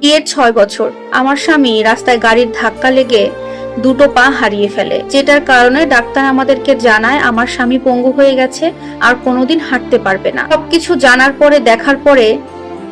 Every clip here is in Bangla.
বিয়ের ছয় বছর আমার স্বামী রাস্তায় গাড়ির ধাক্কা লেগে দুটো পা হারিয়ে ফেলে, যেটার কারণে ডাক্তার আমাদেরকে জানায় আমার স্বামী পঙ্গু হয়ে গেছে আর কোনোদিন হাঁটতে পারবে না। সবকিছু জানার পরে, দেখার পরে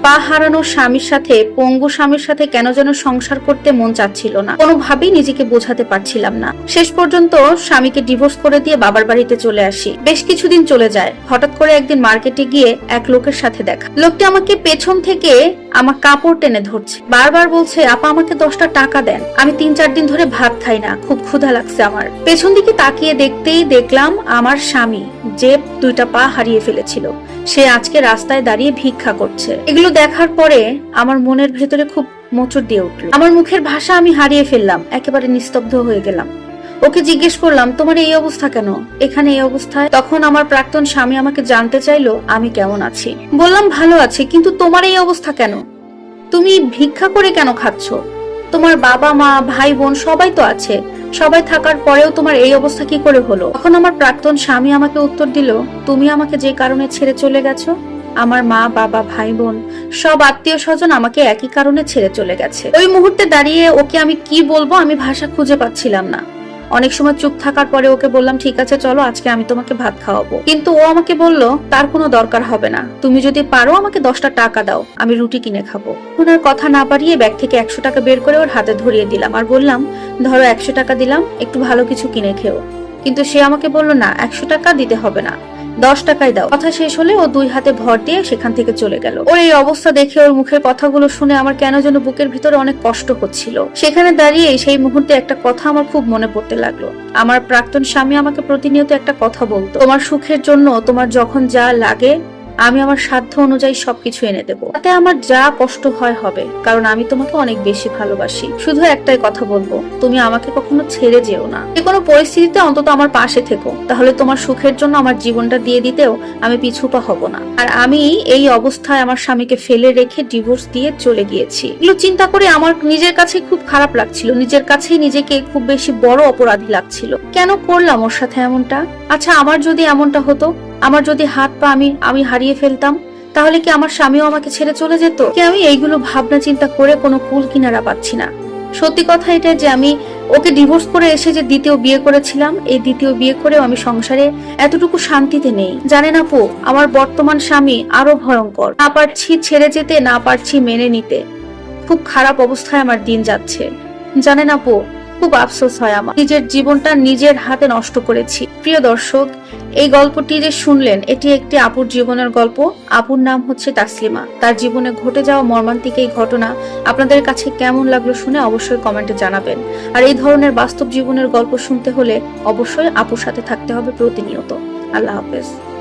পা হারানো স্বামীর সাথে, পঙ্গু স্বামীর সাথে কেন যেন সংসার করতে মন চাচ্ছিল না। কোনোভাবেই নিজেকে বোঝাতে পারছিলাম না। শেষ পর্যন্ত স্বামীকে ডিভোর্স করে দিয়ে বাবার বাড়িতে চলে আসি। বেশ কিছুদিন চলে যায়। হঠাৎ করে একদিন মার্কেটে গিয়ে এক লোকের সাথে দেখা। লোকটি আমাকে পেছন থেকে আমার কাপড় টেনে ধরছে। বারবার বলছে, আপা, আমাকে দশটা টাকা দেন। আমি তিন চার দিন ধরে ভাত খাই না। খুব ক্ষুধা লাগছে আমার। পেছন দিকে তাকিয়ে দেখতেই দেখলাম আমার স্বামী যে দুইটা পা হারিয়ে ফেলেছিল। সে আজকে রাস্তায় দাঁড়িয়ে ভিক্ষা করছে। এগুলো দেখার পরে আমার মনের ভেতরে খুব মোচড় দিয়ে উঠল। আমার মুখের ভাষা আমি হারিয়ে ফেললাম, একেবারে নিস্তব্ধ হয়ে গেলাম। ওকে জিজ্ঞেস করলাম, তোমার এই অবস্থা কেন? এখানে এই অবস্থায়? তখন আমার প্রাক্তন স্বামী আমাকে জানতে চাইলো, আমি কেমন আছি? বললাম, ভালো আছি, কিন্তু তোমার এই অবস্থা কেন? তুমি ভিক্ষা করে কেন খাচ্ছ? তোমার বাবা মা ভাই বোন সবাই তো আছে। সবাই থাকার পরেও তোমার এই অবস্থা কি করে হলো? তখন আমার প্রাক্তন স্বামী আমাকে উত্তর দিল, তুমি আমাকে যে কারণে ছেড়ে চলে গেছো, আমার মা, বাবা, ভাই, বোন, সব আত্মীয় স্বজন আমাকে একই কারণে ছেড়ে চলে গেছে। ওই মুহূর্তে দাঁড়িয়ে ওকে আমি কি বলব আমি ভাষা খুঁজে পাচ্ছিলাম না। অনেক সময় চুপ থাকার পরে ওকে বললাম, ঠিক আছে, চলো, আজকে আমি তোমাকে ভাত খাওয়াবো। কিন্তু ও আমাকে বলল, তার কোনো দরকার হবে না। তুমি যদি পারো, আমাকে দশটা টাকা দাও, আমি রুটি কিনে খাব। ওনার কথা না পারিয়ে ব্যাগ থেকে একশো টাকা বের করে ওর হাতে ধরিয়ে দিলাম আর বললাম, ধরো একশো টাকা দিলাম, একটু ভালো কিছু কিনে খেও। কিন্তু সে আমাকে বলল, না, একশো টাকা দিতে হবে না। দশ টাকায় দাও। কথা শেষ হলে ও দুই হাতে ভর দিয়ে সেখান থেকে চলে গেল। ওর এই অবস্থা দেখে ওর মুখের কথাগুলো শুনে আমার কেন যেন বুকের ভিতরে অনেক কষ্ট হচ্ছিল। সেখানে দাঁড়িয়ে সেই মুহূর্তে একটা কথা আমার খুব মনে পড়তে লাগল। আমার প্রাক্তন স্বামী আমাকে প্রতিনিয়ত একটা কথা বলতো। তোমার সুখের জন্য তোমার যখন যা লাগে আমি আমার সাধ্য অনুযায়ী সবকিছু এনে দেবো। তাতে আমার যা কষ্ট হয় হবে, কারণ আমি তোমাকে অনেক বেশি ভালোবাসি। শুধু একটাই কথা বলব, তুমি আমাকে কখনো ছেড়ে যেও না। যে কোনো পরিস্থিতিতে অন্তত আমার পাশে থেকো। তাহলে তোমার সুখের জন্য আমার জীবনটা দিয়ে দিতেও আমি পিছুপা হব না। আর আমি এই অবস্থায় আমার স্বামীকে ফেলে রেখে ডিভোর্স দিয়ে চলে গিয়েছি। এগুলো চিন্তা করে আমার নিজের কাছে খুব খারাপ লাগছিল। নিজের কাছেই নিজেকে খুব বেশি বড় অপরাধী লাগছিল। কেন করলাম ওর সাথে এমনটা? আচ্ছা আমার যদি এমনটা হতো আমার যদি হাত পা আমি আমি হারিয়ে ফেলতাম, তাহলে কি আমার স্বামীও আমাকে ছেড়ে চলে যেত? কি আমি এইগুলো ভাবনা চিন্তা করে কোনো কুল কিনারা পাচ্ছি না। সত্যি কথা এটা যে আমি ওকে ডিভোর্স করে এসে যে দ্বিতীয় বিয়ে করেছিলাম, এই দ্বিতীয় বিয়ে করেও আমি সংসারে এতটুকু শান্তিতে নেই। জানেন আপু আমার বর্তমান স্বামী আরও ভয়ঙ্কর। না পারছি ছেড়ে যেতে, না পারছি মেনে নিতে। খুব খারাপ অবস্থায় আমার দিন যাচ্ছে। জানেন আপু খুব আফসোস হয় আমার। নিজের জীবনটা নিজের হাতে নষ্ট করেছি। প্রিয় দর্শক, এই গল্পটি যে শুনলেন, এটি একটি আপুর জীবনের গল্প। আপুর নাম হচ্ছে তাসলিমা। তার জীবনে ঘটে যাওয়া মর্মান্তিক এই ঘটনা আপনাদের কাছে কেমন লাগল শুনে অবশ্যই কমেন্টে জানাবেন। আর এই ধরনের বাস্তব জীবনের গল্প শুনতে হলে অবশ্যই আপুর সাথে থাকতে হবে প্রতিনিয়ত। আল্লাহ হাফেজ।